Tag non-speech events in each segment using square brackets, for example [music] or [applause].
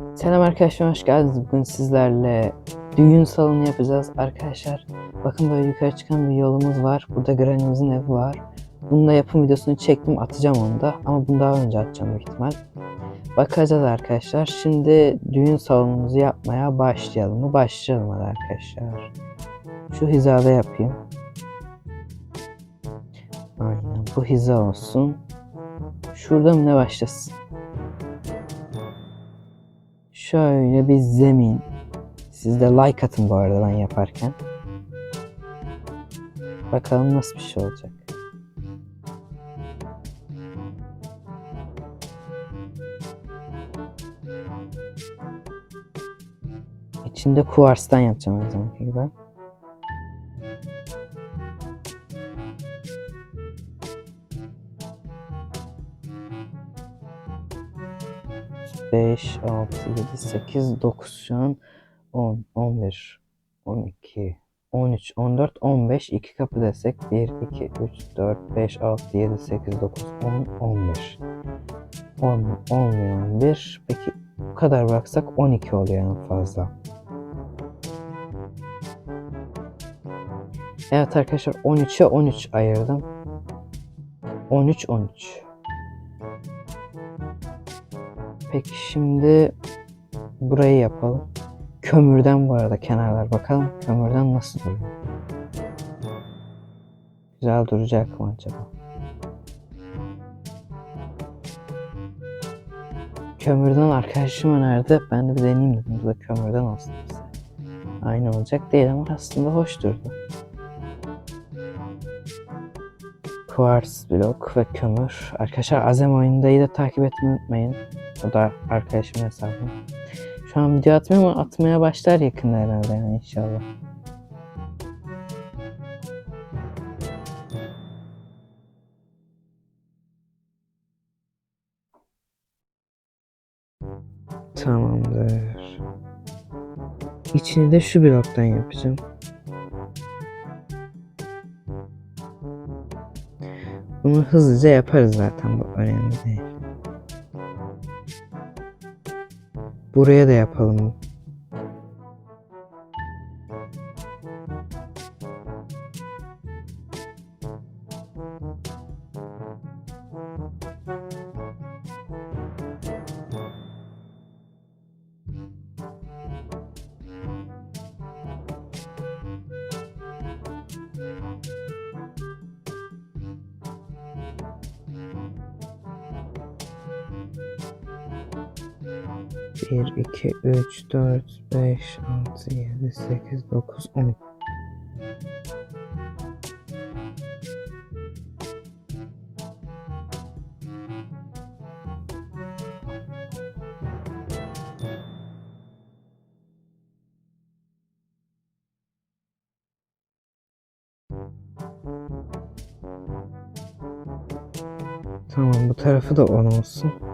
Selam arkadaşlar hoş geldiniz. Bugün sizlerle düğün salonu yapacağız arkadaşlar. Bakın böyle yukarı çıkan bir yolumuz var. Burada Granny'mizin evi var. Bununla yapım videosunu çektim atacağım onu da. Ama bunu daha önce atacağım büyük ihtimal. Bakacağız arkadaşlar. Şimdi düğün salonumuzu yapmaya başlayalım mı? Başlayalım hadi arkadaşlar. Şu hizada yapayım. Aynen bu hiza olsun. Şurada mı ne başlasın? Şöyle bir zemin. Siz de like atın bu arada ben yaparken. Bakalım nasıl bir şey olacak. İçinde kuvarstan yapacağım her zamanki gibi. Beş, altı, yedi, sekiz, dokuz şu an. 10, 11, 12, 13, 14, 15. 2 kapı desek 1, 2, 3, 4, 5, 6, 7, 8, 9, 10, 11. 10, 10 ve 11. Peki bu kadar bıraksak 12 oluyor en fazla. Evet arkadaşlar 13'e 13 ayırdım. 13, 13. Peki şimdi burayı yapalım. Kömürden bu arada kenarlar bakalım kömürden nasıl duruyor. Güzel duracak mı acaba? Kömürden arkadaşım önerdi. Ben de bir deneyeyim dedim. Bu da kömürden olsun bize. Aynı olacak değil ama aslında hoş durdu. Quartz blok ve kömür. Arkadaşlar Azem oyundayı da takip etmeyi unutmayın. O da arkadaşımın hesabı. Şu an video atmıyor ama atmaya başlar yakında herhalde yani inşallah. Tamamdır. İçini de şu bloktan yapacağım. Bunu hızlıca yaparız zaten bu önemli değil. Buraya da yapalım. Bir, iki, üç, dört, beş, altı, yedi, sekiz, dokuz, on. Tamam bu tarafı da 10 olsun.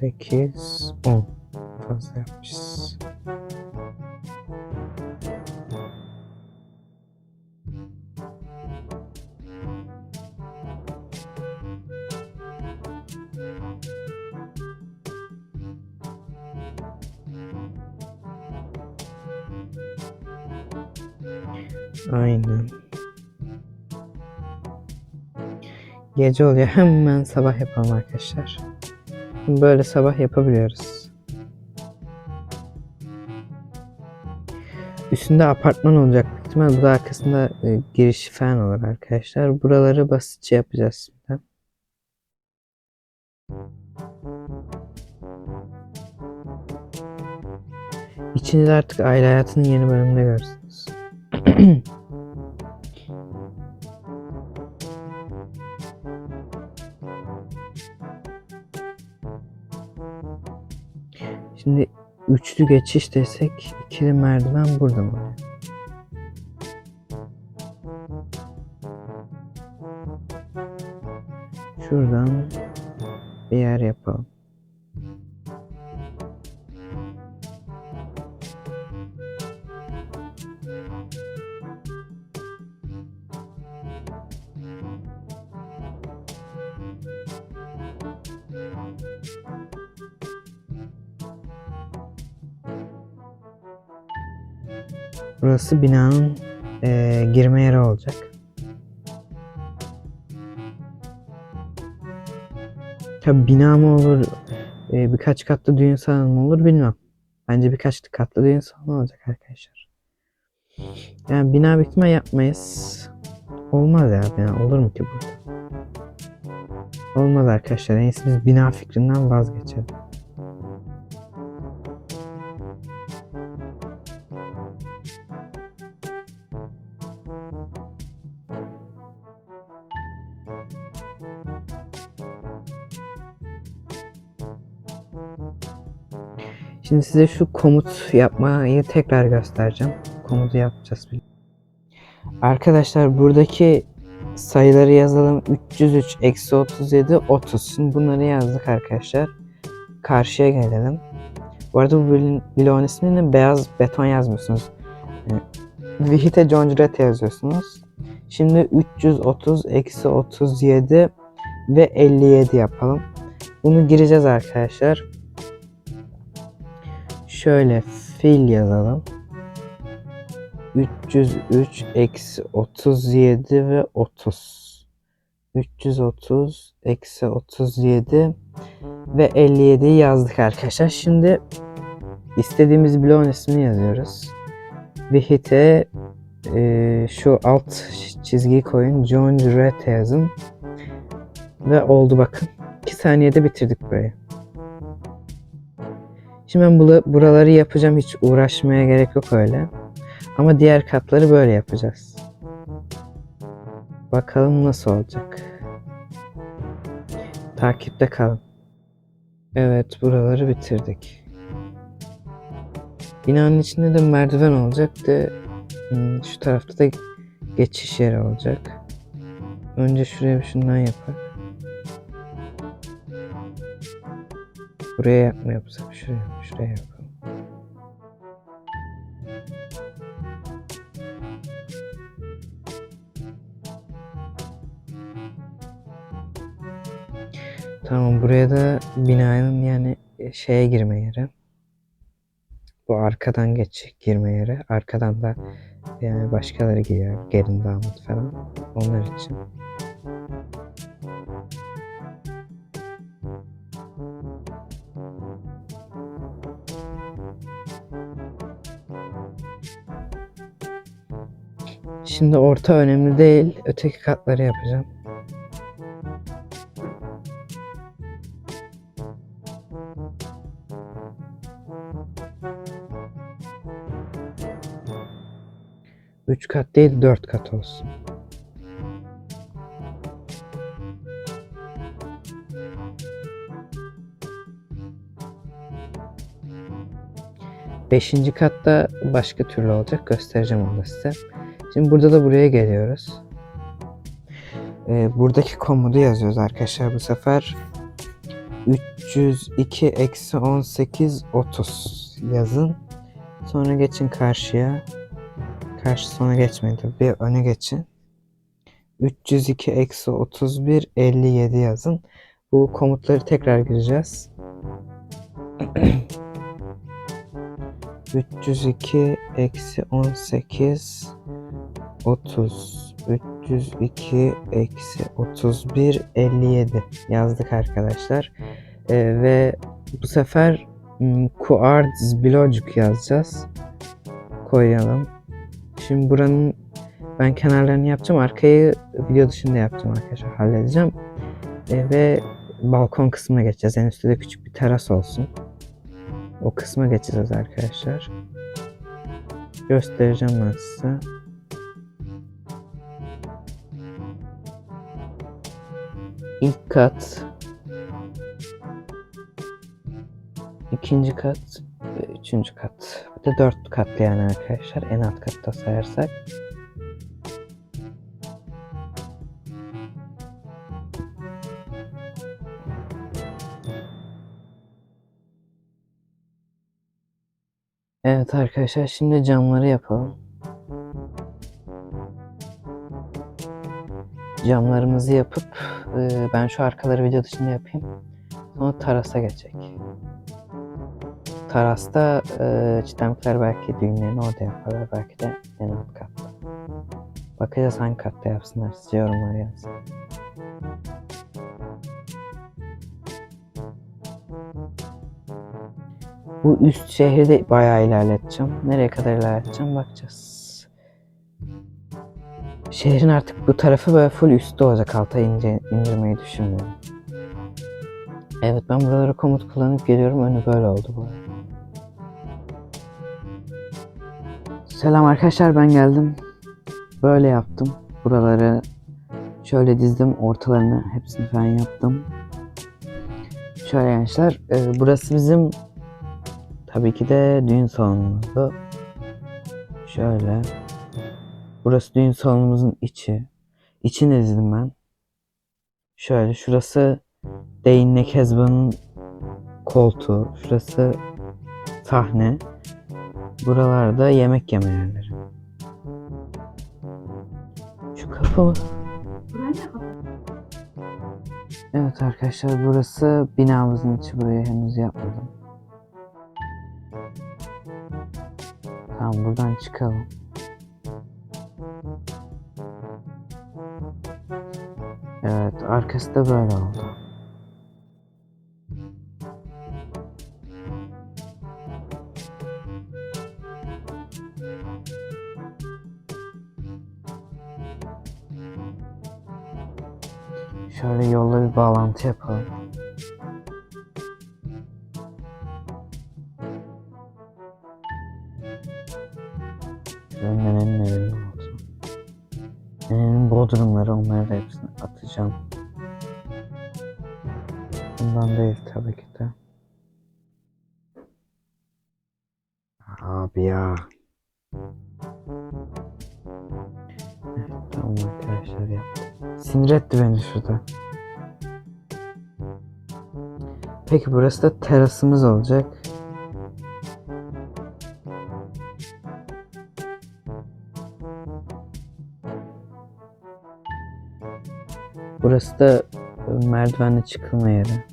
8, 10. Fazla yapmışız. Aynen. Gece oluyor. Hemen sabah yapalım arkadaşlar. Böyle sabah yapabiliyoruz. Üstünde apartman olacak ihtimal. Bu da arkasında e, giriş falan olur arkadaşlar. Buraları basitçe yapacağız şimdi. İçini de artık aile hayatının yeni bölümünde görürsünüz. [clears throat] Şimdi üçlü geçiş desek ikili merdiven burada mı? Şuradan bir yer yapalım. Burası binanın e, girme yeri olacak. Tabi bina mı olur, e, birkaç katlı düğün salonu mu olur bilmem. Bence birkaç katlı düğün salonu olacak arkadaşlar. Yani bina bitme yapmayız. Olmaz ya bina olur mu ki bu? Olmaz arkadaşlar. En iyisi biz bina fikrinden vazgeçelim. Şimdi size şu komut yapmayı tekrar göstereceğim. Komutu yapacağız. Arkadaşlar buradaki sayıları yazalım. 303, eksi 37, 30. Şimdi bunları yazdık arkadaşlar. Karşıya gelelim. Bu arada bu bloğun- ismini beyaz beton yazmıyorsunuz. Vihite Concrete yazıyorsunuz. Şimdi 330, eksi 37 ve 57 yapalım. Bunu gireceğiz arkadaşlar. Şöyle fil yazalım. 303 eksi 37 ve 30. 330 eksi 37 ve 57'yi yazdık arkadaşlar. Şimdi istediğimiz bloğun ismini yazıyoruz. Vihite e, şu alt çizgiyi koyun. John Red yazın. Ve oldu bakın. 2 saniyede bitirdik burayı. Şimdi ben buraları yapacağım. Hiç uğraşmaya gerek yok öyle. Ama diğer katları böyle yapacağız. Bakalım nasıl olacak. Takipte kalın. Evet buraları bitirdik. Binanın içinde de merdiven olacak da hmm, şu tarafta da geçiş yeri olacak. Önce şuraya bir şundan yapalım. Buraya yapma yapsak şuraya, şuraya yapalım. Tamam buraya da binanın yani şeye girme yeri. Bu arkadan geç girme yeri. Arkadan da yani başkaları giriyor. Gelin damat falan. Onlar için. Şimdi orta önemli değil. Öteki katları yapacağım. Üç kat değil dört kat olsun. Beşinci katta başka türlü olacak. Göstereceğim onu size. Şimdi burada da buraya geliyoruz. Ee, buradaki komodu yazıyoruz arkadaşlar bu sefer. 302 eksi 18 30 yazın. Sonra geçin karşıya. Karşı sona geçmeyin tabii. Bir öne geçin. 302 eksi 31 57 yazın. Bu komutları tekrar gireceğiz. [clears throat] 302 eksi 18 30 302 eksi 31 57 yazdık arkadaşlar. Ee, ve bu sefer m, Quartz Blocuk yazacağız. Koyalım. Şimdi buranın ben kenarlarını yapacağım. Arkayı video dışında yapacağım arkadaşlar. Halledeceğim. Ee, ve balkon kısmına geçeceğiz. En üstte de küçük bir teras olsun. O kısma geçeceğiz arkadaşlar. Göstereceğim ben size. İlk kat. ikinci kat ve üçüncü kat. Bir de dört katlı yani arkadaşlar. En alt katta sayarsak. Evet arkadaşlar şimdi camları yapalım. Camlarımızı yapıp ben şu arkaları video dışında yapayım. Sonra terasa geçecek. terasta e, çitemlikler belki düğünlerini orada yaparlar. Belki de en alt katta. Bakacağız hangi katta yapsınlar. Siz yorumlara yazın. Bu üst şehri de bayağı ilerleteceğim. Nereye kadar ilerleteceğim bakacağız. Şehrin artık bu tarafı böyle full üstte olacak. Alta ince, indirmeyi düşünmüyorum. Evet ben buralara komut kullanıp geliyorum. Önü böyle oldu bu. Selam arkadaşlar ben geldim. Böyle yaptım. Buraları şöyle dizdim. Ortalarını hepsini falan yaptım. Şöyle gençler. e, burası bizim tabii ki de düğün salonumuzdu. Şöyle. Burası düğün salonumuzun içi. İçini dizdim ben. Şöyle şurası Değinle Kezban'ın koltuğu. Şurası sahne. Buralarda yemek yeme yerleri. Şu kapı mı? Evet arkadaşlar burası binamızın içi. Burayı henüz yapmadım. Tamam buradan çıkalım. Evet arkası da böyle oldu. Şöyle yolla bir bağlantı yapalım. Bundan değil tabii ki de. Abi ya. Tamam arkadaşlar yaptım. Sinir etti beni şurada. Peki burası da terasımız olacak. Burası da merdivenle çıkılma yeri.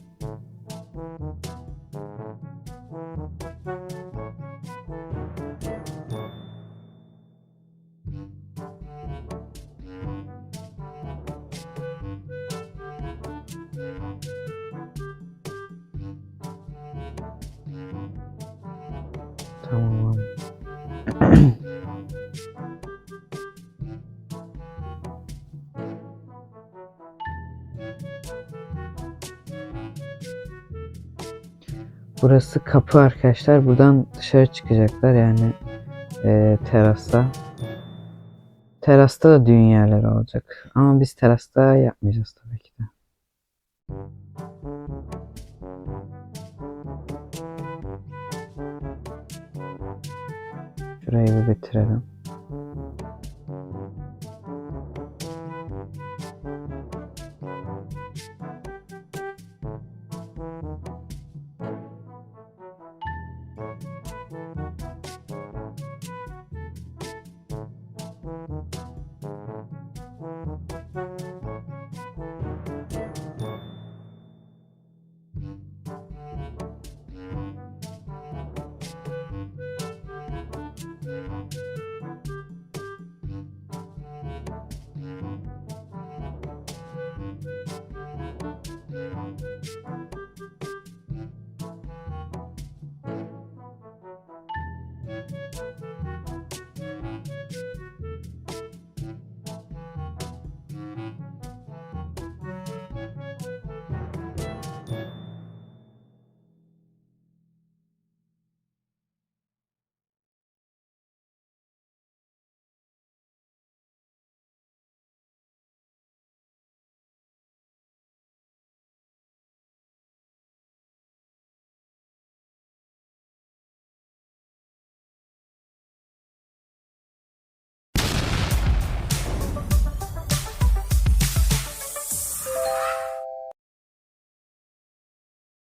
Burası kapı arkadaşlar. Buradan dışarı çıkacaklar yani e, terasta. Terasta da düğün yerleri olacak. Ama biz terasta yapmayacağız tabii ki de. Şurayı bir bitirelim.